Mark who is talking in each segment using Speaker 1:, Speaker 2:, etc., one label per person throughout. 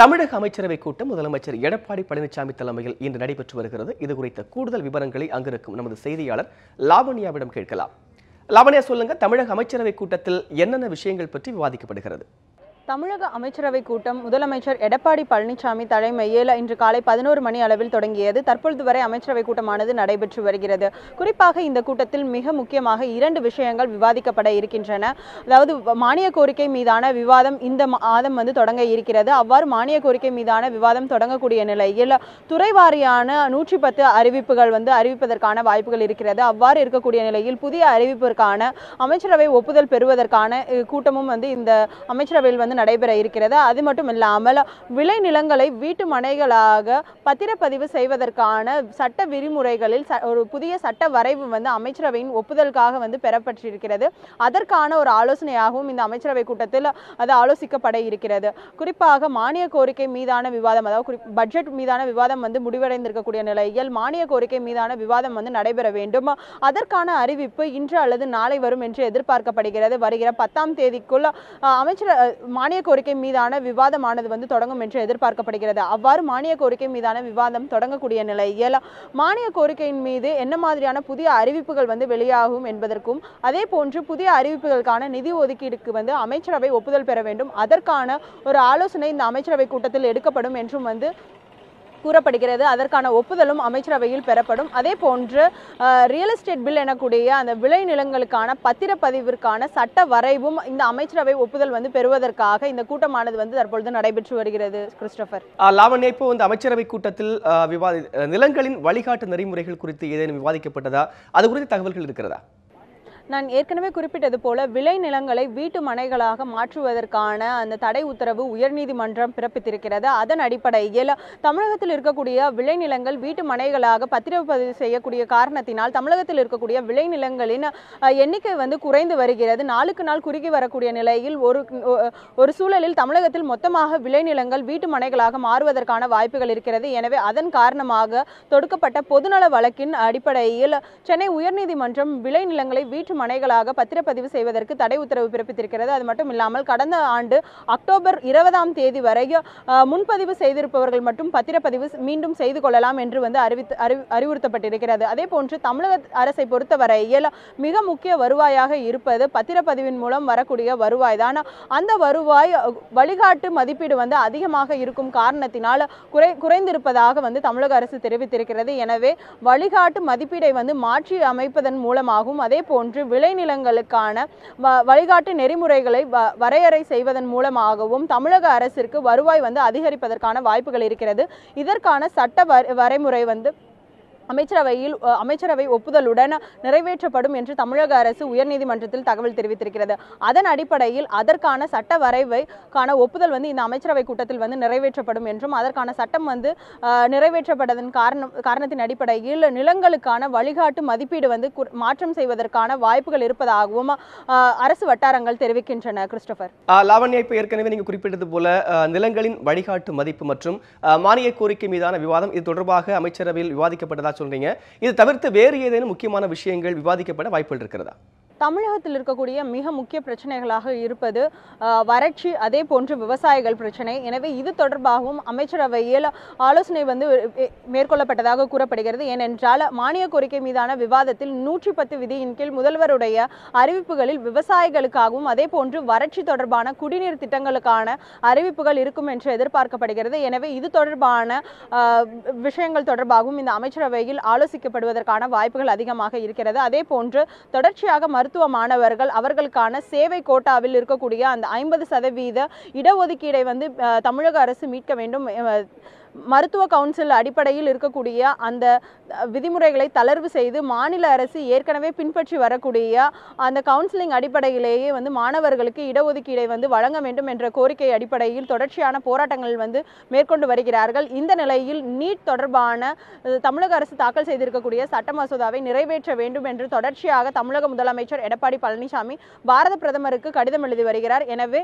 Speaker 1: தமிழக அமைச்சரவை கூட்டம் முதலமைச்சர் எடப்பாடி பழனிசாமி தலைமையில் இன்று நடைபெற்று வருகிறது. இது குறித்த கூடுதல் விவரங்களை அங்கிருக்கும் நமது செய்தியாளர் லாவண்யாவிடம் கேட்கலாம். லாவண்யா சொல்லுங்க தமிழக அமைச்சரவை கூட்டத்தில் என்னென்ன விஷயங்கள் பற்றி விவாதிக்கப்படுகிறது?
Speaker 2: தமிழக அமைச்சரவை கூட்டம் முதலமைச்சர் எடப்பாடி பழனிசாமி தலைமையில் இன்று காலை பதினோரு மணி அளவில் தொடங்கியது. தற்பொழுது வரை அமைச்சரவை கூட்டமானது நடைபெற்று வருகிறது. குறிப்பாக இந்த கூட்டத்தில் மிக முக்கியமாக இரண்டு விஷயங்கள் விவாதிக்கப்பட இருக்கின்றன. அதாவது மானிய கோரிக்கை மீதான விவாதம் இந்த மாதம் வந்து தொடங்க இருக்கிறது. அவ்வாறு மானிய கோரிக்கை மீதான விவாதம் தொடங்கக்கூடிய நிலையில் துறை வாரியான நூற்றி பத்து அறிவிப்புகள் வந்து அறிவிப்பதற்கான வாய்ப்புகள் இருக்கிறது. அவ்வாறு இருக்கக்கூடிய நிலையில் புதிய அறிவிப்பிற்கான அமைச்சரவை ஒப்புதல் பெறுவதற்கான கூட்டமும் வந்து இந்த அமைச்சரவையில் வந்து நடைபெற இருக்கிறது. அது மட்டும் இல்லாமல் விளைநிலங்களை வீட்டு மனைகளாக பத்திரப்பதிவு செய்வதற்கான சட்ட விதிமுறைகளில் ஒரு புதிய சட்ட வரைவு வந்து அமைச்சரவையின் ஒப்புதலுக்காக வந்து பெறப்பட்டிருக்கிறது. அதற்கான ஒரு ஆலோசனையாகவும் இந்த அமைச்சரவை கூட்டத்தில் அது ஆலோசிக்கப்பட இருக்கிறது. குறிப்பாக மானிய கோரிக்கை மீதான விவாதம் அதாவது பட்ஜெட் மீதான விவாதம் வந்து முடிவடைந்திருக்கக்கூடிய நிலையில் மானிய கோரிக்கை மீதான விவாதம் வந்து நடைபெற வேண்டும். அதற்கான அறிவிப்பு இன்று அல்லது நாளை வரும் என்று எதிர்பார்க்கப்படுகிறது. வருகிற பத்தாம் தேதிக்குள் அமைச்சர் மானிய கோரிக்கை மீதான விவாதமானது வந்து தொடங்கும் என்று எதிர்பார்க்கப்படுகிறது. அவ்வாறு மானிய கோரிக்கை மீதான விவாதம் தொடங்கக்கூடிய நிலையில் மானிய கோரிக்கையின் மீது என்ன மாதிரியான புதிய அறிவிப்புகள் வந்து வெளியாகும் என்பதற்கும் அதே போன்று புதிய அறிவிப்புகளுக்கான நிதி ஒதுக்கீடுக்கு வந்து அமைச்சரவை ஒப்புதல் பெற வேண்டும். அதற்கான ஒரு ஆலோசனை இந்த அமைச்சரவை கூட்டத்தில் எடுக்கப்படும் என்றும் வந்து கூறப்படுகிறது. அதற்கான ஒப்புதலும் அமைச்சரவையில் பெறப்படும். அதே போன்று ரியல் எஸ்டேட் பில் எனக்கூடிய அந்த விளைநிலங்களுக்கான பத்திரப்பதிவிற்கான சட்ட வரைவும் இந்த அமைச்சரவை ஒப்புதல் வந்து பெறுவதற்காக இந்த கூட்டமானது வந்து தற்பொழுது நடைபெற்று வருகிறது. கிறிஸ்டபர்.
Speaker 1: லாவண்யா இப்போ இந்த அமைச்சரவை கூட்டத்தில் விவாதி நிலங்களின் வழிகாட்டு நெறிமுறைகள் குறித்து ஏதேனும் விவாதிக்கப்பட்டதா? அது குறித்து தகவல்கள் இருக்கிறதா?
Speaker 2: நான் ஏற்கனவே குறிப்பிட்டது போல விளைநிலங்களை வீட்டு மனைகளாக மாற்றுவதற்கான அந்த தடை உத்தரவு உயர்நீதிமன்றம் பிறப்பித்திருக்கிறது. அதன் அடிப்படையில் தமிழகத்தில் இருக்கக்கூடிய விளைநிலங்கள் வீட்டு மனைகளாக பத்திரப்பதிவு செய்யக்கூடிய காரணத்தினால் தமிழகத்தில் இருக்கக்கூடிய விளைநிலங்களின் எண்ணிக்கை வந்து குறைந்து வருகிறது. நாளுக்கு நாள் குறுகி வரக்கூடிய நிலையில் ஒரு ஒரு சூழலில் தமிழகத்தில் மொத்தமாக விளைநிலங்கள் வீட்டு மனைகளாக மாறுவதற்கான வாய்ப்புகள் இருக்கிறது. எனவே அதன் காரணமாக தொடுக்கப்பட்ட பொதுநல வழக்கின் அடிப்படையில் சென்னை உயர்நீதிமன்றம் விளைநிலங்களை வீட்டு மனைகளாக பத்திரப்பதிவு செய்வதற்கு தடை உத்தரவு பிறப்பித்திருக்கிறது. அது மட்டும் இல்லாமல் கடந்த ஆண்டு அக்டோபர் இருபதாம் தேதி வரை முன்பதிவு செய்திருப்பவர்கள் மட்டும் பத்திரப்பதிவு மீண்டும் செய்து கொள்ளலாம் என்று வந்து அறிவித்து அறி அறிவுறுத்தப்பட்டிருக்கிறது. அதே போன்று தமிழக அரசை பொறுத்தவரையில் மிக முக்கிய வருவாயாக இருப்பது பத்திரப்பதிவின் மூலம் வரக்கூடிய வருவாய் தான். அந்த வருவாய் வழிகாட்டு மதிப்பீடு வந்து அதிகமாக இருக்கும் காரணத்தினால் குறை குறைந்திருப்பதாக வந்து தமிழக அரசு தெரிவித்திருக்கிறது. எனவே வழிகாட்டு மதிப்பீடை வந்து மாற்றி அமைப்பதன் மூலமாகவும் அதே போன்று விளைநிலங்களுக்கான வ- வழிகாட்டு நெறிமுறைகளை வ- வரையறை செய்வதன் மூலமாகவும் தமிழக அரசிற்கு வருவாய் வந்து அதிகரிப்பதற்கான வாய்ப்புகள் இருக்கிறது. இதற்கான சட்ட வரைமுறை வந்து அமைச்சரவையில் அமைச்சரவை ஒப்புதலுடன் நிறைவேற்றப்படும் என்று தமிழக அரசு உயர்நீதிமன்றத்தில் தகவல் தெரிவித்திருக்கிறது. அதன் அடிப்படையில் அதற்கான சட்ட வரைவைக்கான ஒப்புதல் வந்து இந்த அமைச்சரவை கூட்டத்தில் வந்து நிறைவேற்றப்படும் என்றும் அதற்கான சட்டம் வந்து நிறைவேற்றப்பட்டதன் காரணம் காரணத்தின் அடிப்படையில் நிலங்களுக்கான வழிகாட்டு மதிப்பீடு வந்து கு- மாற்றம் செய்வதற்கான வாய்ப்புகள் இருப்பதாகவும் அரசு வட்டாரங்கள் தெரிவிக்கின்றன. கிறிஸ்டபர்.
Speaker 1: லாவண்யா இப்போ ஏற்கனவே நீங்கள் குறிப்பிட்டது போல நிலங்களின் வழிகாட்டு மதிப்பு மற்றும் மானிய கோரிக்கை மீதான விவாதம் இது தொடர்பாக அமைச்சரவையில் விவாதிக்கப்பட்டதாக சொல்றீங்க. இது தவிர்த்து வேறு ஏதேனும் முக்கியமான விஷயங்கள் விவாதிக்கப்பட வாய்ப்புகள் இருக்கிறதா?
Speaker 2: தமிழகத்தில் இருக்கக்கூடிய மிக முக்கிய பிரச்சனைகளாக இருப்பது வறட்சி அதே போன்று விவசாயிகள் பிரச்சனை. எனவே இது தொடர்பாகவும் அமைச்சரவையில் ஆலோசனை வந்து மேற்கொள்ளப்பட்டதாக கூறப்படுகிறது. ஏனென்றால் மானிய கோரிக்கை மீதான விவாதத்தில் நூற்றி பத்து விதியின் கீழ் முதல்வருடைய அறிவிப்புகளில் விவசாயிகளுக்காகவும் அதே போன்று வறட்சி தொடர்பான குடிநீர் திட்டங்களுக்கான அறிவிப்புகள் இருக்கும் என்று எதிர்பார்க்கப்படுகிறது. எனவே இது தொடர்பான விஷயங்கள் தொடர்பாகவும் இந்த அமைச்சரவையில் ஆலோசிக்கப்படுவதற்கான வாய்ப்புகள் அதிகமாக இருக்கிறது. அதே போன்று தொடர்ச்சியாக மருத்துவ மாணவர்கள் அவர்களுக்கான சேவை கோட்டாவில் இருக்கக்கூடிய அந்த ஐம்பது சதவீத இடஒதுக்கீடை வந்து தமிழக அரசு மீட்க வேண்டும். மருத்துவ கவுன்சில் அடிப்படையில் இருக்கக்கூடிய அந்த விதிமுறைகளை தளர்வு செய்து மாநில அரசு ஏற்கனவே பின்பற்றி வரக்கூடிய அந்த கவுன்சிலிங் அடிப்படையிலேயே வந்து மாணவர்களுக்கு இடஒதுக்கீடை வந்து வழங்க வேண்டும் என்ற கோரிக்கை அடிப்படையில் தொடர்ச்சியான போராட்டங்கள் வந்து மேற்கொண்டு வருகிறார்கள். இந்த நிலையில் நீட் தொடர்பான தமிழக அரசு தாக்கல் செய்திருக்கக்கூடிய சட்ட மசோதாவை நிறைவேற்ற வேண்டும் என்று தொடர்ச்சியாக தமிழக முதலமைச்சர் எடப்பாடி பழனிசாமி பாரத பிரதமருக்கு கடிதம் எழுதி வருகிறார். எனவே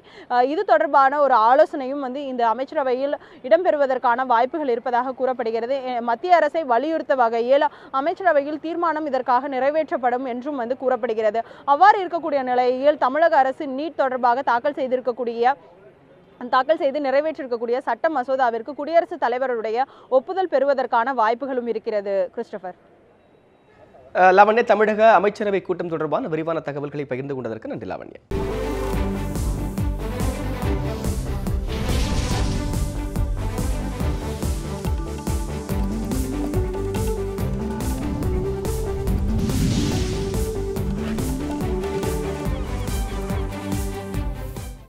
Speaker 2: இது தொடர்பான ஒரு ஆலோசனையும் வந்து இந்த அமைச்சரவையில் இடம்பெறுவதற்கான வாய்ப்புகள் இருப்பதாக கூறப்படுகிறது. மத்திய அரசை வலியுறுத்த வகையில் அமைச்சரவையில் தீர்மானம் இதற்காக நிறைவேற்றப்படும் என்றும் வந்து கூறப்படுகிறது. அவ்வாறு இருக்கக்கூடிய நிலையில் தமிழக அரசு நீட் தொடர்பாக தாக்கல் செய்திருக்கக்கூடிய தாக்கல் செய்து நிறைவேற்றிருக்கக்கூடிய சட்ட மசோதாவிற்கு குடியரசுத் தலைவருடைய ஒப்புதல் பெறுவதற்கான வாய்ப்புகளும் இருக்கிறது. கிறிஸ்டபர்.
Speaker 1: லாவண்யா தமிழக அமைச்சரவை கூட்டம் தொடர்பான விரிவான தகவல்களை பகிர்ந்து கொண்டதற்கு நன்றி லாவண்யா.